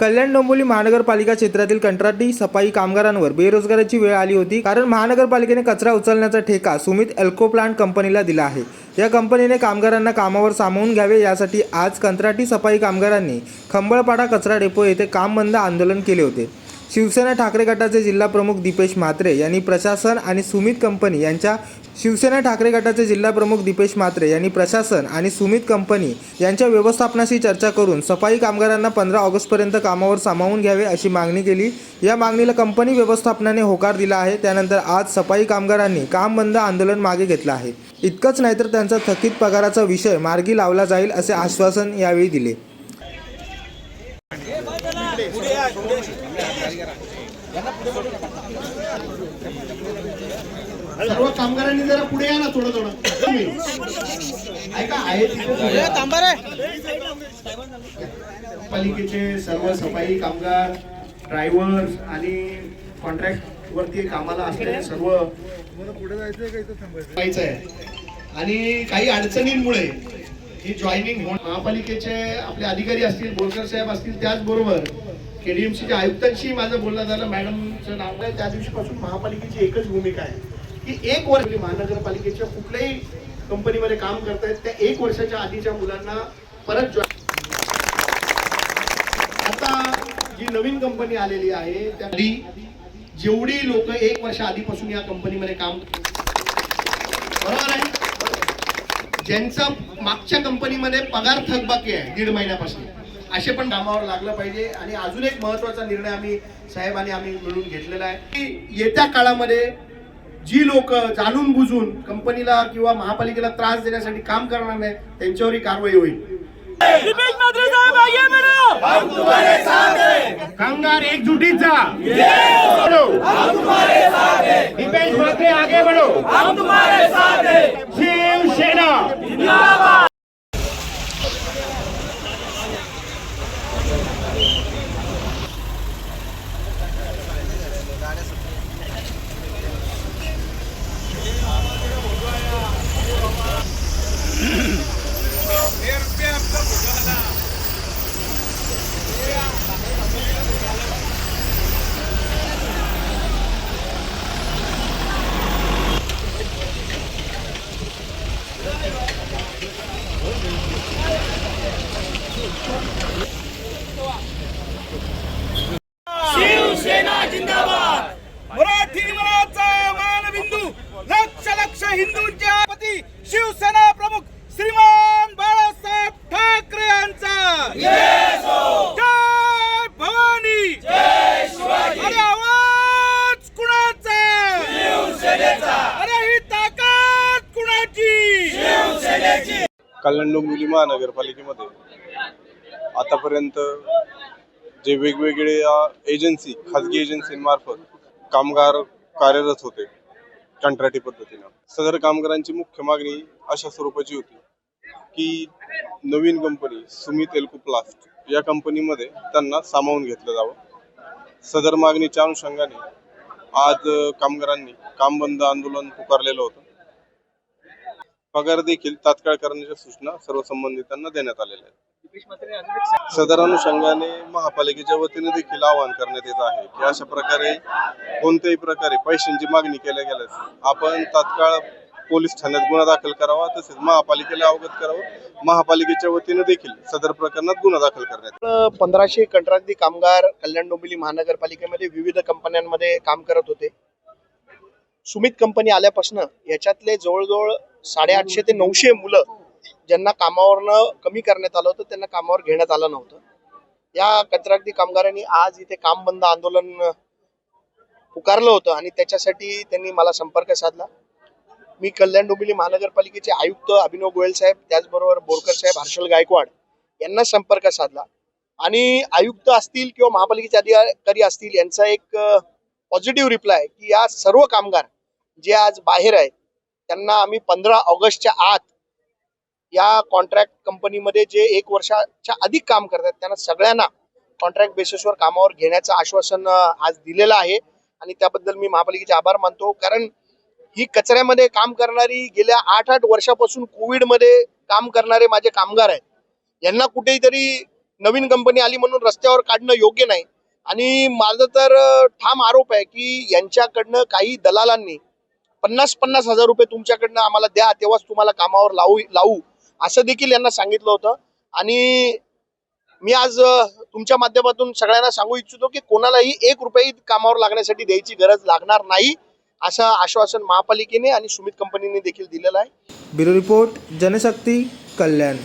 कल्याण डोंबिवली महानगरपालिका क्षेत्रातील कंत्राटी सफाई कामगारांवर बेरोजगाराची वेळ आली होती कारण महानगरपालिकेने कचरा उचलण्याचा ठेका सुमित एल्को प्लांट कंपनीला दिला आहे. या कंपनीने कामगारांना कामावर सामावून घ्यावे यासाठी आज कंत्राटी सफाई कामगारांनी खंबळपाडा कचरा डेपो येथे काम बंद आंदोलन केले होते. शिवसेना ठाकरे गटाचे जिल्हा प्रमुख दीपेश म्हात्रे यांनी प्रशासन आणि सुमित कंपनी यांच्या शिवसेना ठाकरे गटाचे जिल्हा प्रमुख दीपेश म्हात्रे यांनी प्रशासन आणि सुमित कंपनी यांच्या व्यवस्थापनाशी चर्चा करून सफाई कामगारांना पंधरा ऑगस्टपर्यंत कामावर सामावून घ्यावे अशी मागणी केली. या मागणीला कंपनी व्यवस्थापनाने होकार दिला आहे. त्यानंतर आज सफाई कामगारांनी काम बंद आंदोलन मागे घेतलं आहे. इतकंच नाही तर त्यांचा थकीत पगाराचा विषय मार्गी लावला जाईल असे आश्वासन यावेळी दिले. सर्व कामगारांनी जरा पुढे या ना थोडं थोडं. ऐका आहे पालिकेचे सर्व सफाई कामगार ड्रायव्हर्स आणि कॉन्ट्रॅक्ट वरती कामाला असलेले सर्व व्हायचं आहे आणि काही अडचणींमुळे ही जॉईनिंग महापालिकेचे आपले अधिकारी असतील बोरकर साहेब असतील त्याचबरोबर केडीएमसीच्या आयुक्तांशी माझं बोलणं झालं. मॅडमचं नाव काय त्या दिवशीपासून महापालिकेची एकच भूमिका आहे की एक वर्ष महानगरपालिकेच्या कुठल्याही कंपनीमध्ये काम करतायत त्या एक वर्षाच्या आधीच्या मुलांना परत जॉईन आता जी नवीन कंपनी आलेली आहे त्या जेवढी लोक एक वर्ष आधीपासून या कंपनीमध्ये काम बरोबर आहे? ज्यांचा मागच्या कंपनीमध्ये पगार थकबाकी आहे दीड महिन्यापासून. असे पण कामावर लागलं पाहिजे. आणि अजून एक महत्त्वाचा निर्णय आम्ही साहेबांनी आम्ही मिळून घेतलेला आहे. की येत्या काळामध्ये जी लोक जाणून बुजून कंपनीला किंवा महापालिकेला त्रास देण्यासाठी काम करणार नाही त्यांच्यावरही कारवाई होईल. कामगार एकजुटीचा बढ़ो. दीपेश म्हात्रे आगे बढ़ो। हम तुम्हारे साथ हैं शिवसेना जिंदाबाद शिवसेना जिंदाबाद मराठी मनाचा मानबिंदू लक्ष लक्ष हिंदूंच्या पती शिवसेना प्रमुख श्रीमान बाळासाहेब ठाकरे यांचा. जय भवानी. अरे आवाज कुणाचा? अरे ही ताकद कुणाची? कल्याण डोंबिवली महानगरपालिकेमध्ये. आतापर्यंत जे वेगवेगळे एजन्सी खाजगी एजन्सींमार्फत कामगार कार्यरत होते. कंत्राटी पद्धतीनं. सदर कामगारांची मुख्य मागणी अशा स्वरूपाची होती की नवीन कंपनी सुमित एल्कोप्लास्ट या कंपनीमध्ये त्यांना सामावून घेतलं जावं. सदर मागणीच्या अनुषंगाने आज कामगारांनी काम बंद आंदोलन पुकारलेलं होतं. पगार देखील तात्काळ करण्याच्या सूचना सर्व संबंधितांना देण्यात आलेल्या आहेत. सदर अनुषंगाने महापालिकेच्या वतीने देखील आवाहन करण्यात येत आहे की अशा प्रकारे कोणत्याही प्रकारे पैशांची मागणी केल्या गेल्यास आपण तात्काळ पोलीस ठाण्यात गुन्हा दाखल करावा तसेच महापालिकेला अवगत करावं. महापालिकेच्या वतीने देखील सदर प्रकरणात गुन्हा दाखल करण्यात पंधराशे कंत्राटी कामगार कल्याण डोंबिवली महानगरपालिकेमध्ये विविध कंपन्यांमध्ये काम करत होते. सुमित कंपनी आल्यापासून याच्यातले जवळजवळ साडेआठशे ते नऊशे मुलं ज्यांना कामावरनं कमी करण्यात आलं होतं त्यांना कामावर घेण्यात आलं नव्हतं. या कंत्राटी कामगारांनी आज इथे काम बंद आंदोलन पुकारलं होतं आणि त्याच्यासाठी त्यांनी मला संपर्क साधला. मी कल्याण डोंबिवली महानगरपालिकेचे आयुक्त अभिनव गोयल साहेब त्याचबरोबर बोरकर साहेब हर्षल गायकवाड यांना संपर्क साधला. आणि आयुक्त असतील किंवा महापालिकेचे अधिकारी असतील यांचा एक पॉझिटिव्ह रिप्लाय की या सर्व कामगार जे आज बाहेर आहेत त्यांना आम्ही पंधरा ऑगस्टच्या आत या कॉन्ट्रॅक्ट कंपनीमध्ये जे एक वर्षाच्या अधिक काम करतात त्यांना सगळ्यांना कॉन्ट्रॅक्ट बेसिसवर कामावर घेण्याचं आश्वासन आज दिलेलं आहे. आणि त्याबद्दल मी महापालिकेचे आभार मानतो. कारण ही कचऱ्यामध्ये काम करणारी गेल्या आठ आठ वर्षापासून कोविडमध्ये काम करणारे माझे कामगार आहेत. यांना कुठेतरी नवीन कंपनी आली म्हणून रस्त्यावर काढणं योग्य नाही. आणि माझं तर ठाम आरोप आहे की यांच्याकडनं काही दलालांनी पन्नास पन्नास हजार रुपये तुमच्याकडनं आम्हाला द्या तेव्हाच तुम्हाला कामावर लावू लावू. असं देखील यांना सांगितलं होतं. आणि मी आज तुमच्या माध्यमातून सगळ्यांना सांगू इच्छितो की कोणालाही एक रुपये कामावर लागण्यासाठी द्यायची गरज लागणार नाही असं आश्वासन महापालिकेने आणि सुमित कंपनीने देखील दिलेलं आहे. Bureau report Janshakti Kalyan.